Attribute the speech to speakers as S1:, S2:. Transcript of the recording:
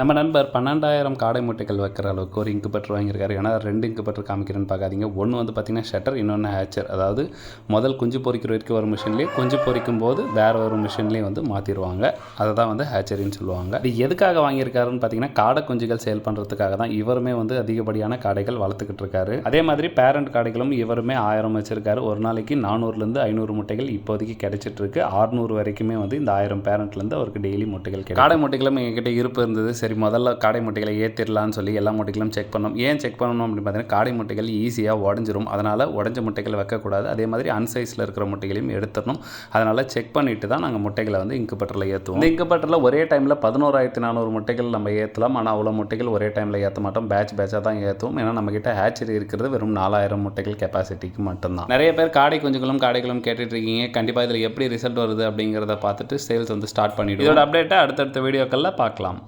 S1: நம்ம நண்பர் பன்னெண்டாயிரம் காடை முட்டைகள் வைக்கிற அளவுக்கு ஒரு இன்குபேட்டர் வாங்கியிருக்காரு. ஏன்னா ரெண்டு இன்குபேட்டர் காமிக்கிறேன்னு பார்க்காதீங்க. ஒன்று வந்து பார்த்தீங்கன்னா ஷட்டர் இன்னொன்று ஹேச்சர் அதாவது முதல் குஞ்சு பொறிக்கிற வரைக்கும் ஒரு மிஷின்லேயே குஞ்சு பொறிக்கும் போது வேறு ஒரு மிஷின்லேயும் வந்து மாற்றிடுவாங்க அதை தான் வந்து ஹேச்சரின்னு சொல்லுவாங்க. இது எதுக்காக வாங்கியிருக்காருன்னு பார்த்தீங்கன்னா காடை குஞ்சுகள் சேல் பண்ணுறதுக்காக தான் இவருமே வந்து அதிகப்படியான காடைகள் வளர்த்துக்கிட்டு இருக்காரு. அதே மாதிரி பேரண்ட் காடைகளும் இவருமே ஆயிரம் வச்சிருக்காரு. ஒரு நாளைக்கு நானூறுலேருந்து ஐநூறு முட்டைகள் இப்போதைக்கு கிடைச்சிட்டு இருக்கு. ஆறுநூறு வரைக்குமே வந்து இந்த ஆயிரம் பேரண்ட்லேருந்து அவருக்கு டெய்லி முட்டைகள் காடை முட்டைகளும் எங்ககிட்ட இருப்பு இருந்தது. சரி முதல்ல காடை முட்டைகளை ஏற்றிடலான்னு சொல்லி எல்லா முட்டைகளும் செக் பண்ணோம். ஏன் செக் பண்ணணும் அப்படின்னு பார்த்தீங்கன்னா காடை முட்டைகள் ஈஸியாக உடஞ்சிரும். அதனால் உடஞ்ச முட்டைகள் வைக்கக்கூடாது. அதே மாதிரி அன்சைஸில் இருக்கிற முட்டைகளையும் எடுத்துடணும். அதனால் செக் பண்ணிட்டு தான் நாங்கள் முட்டைகளை வந்து இன்குபேட்டரில் ஏற்றுவோம் இந்த இன்குபேட்டரில் ஒரே டைமில் பதினோராயிரத்தி நானூறு முட்டைகள் நம்ம ஏற்றலாம் ஆனால் அவ்வளோ முட்டைகள் ஒரே டைமில் ஏற்ற மாட்டோம். பேட்ச் பேட்சாக தான் ஏற்றுவோம் ஏன்னா நம்மக்கிட்ட ஹேச்சரி இருக்கிறது வெறும் நாலாயிரம் முட்டைகள் கெப்பாசிட்டிக்கு மட்டும்தான். நிறைய பேர் காடை குஞ்சுகளும் காடைகளும் கேட்டுட்டு இருக்கீங்க. கண்டிப்பாக இதில் எப்படி ரிசல்ட் வருது அப்படிங்கிறத பார்த்துட்டு சேல்ஸ் வந்து ஸ்டார்ட் பண்ணிவிடுவோம் இதோட அப்டேட்டை அடுத்தடுத்த வீடியோக்களில் பார்க்கலாம்.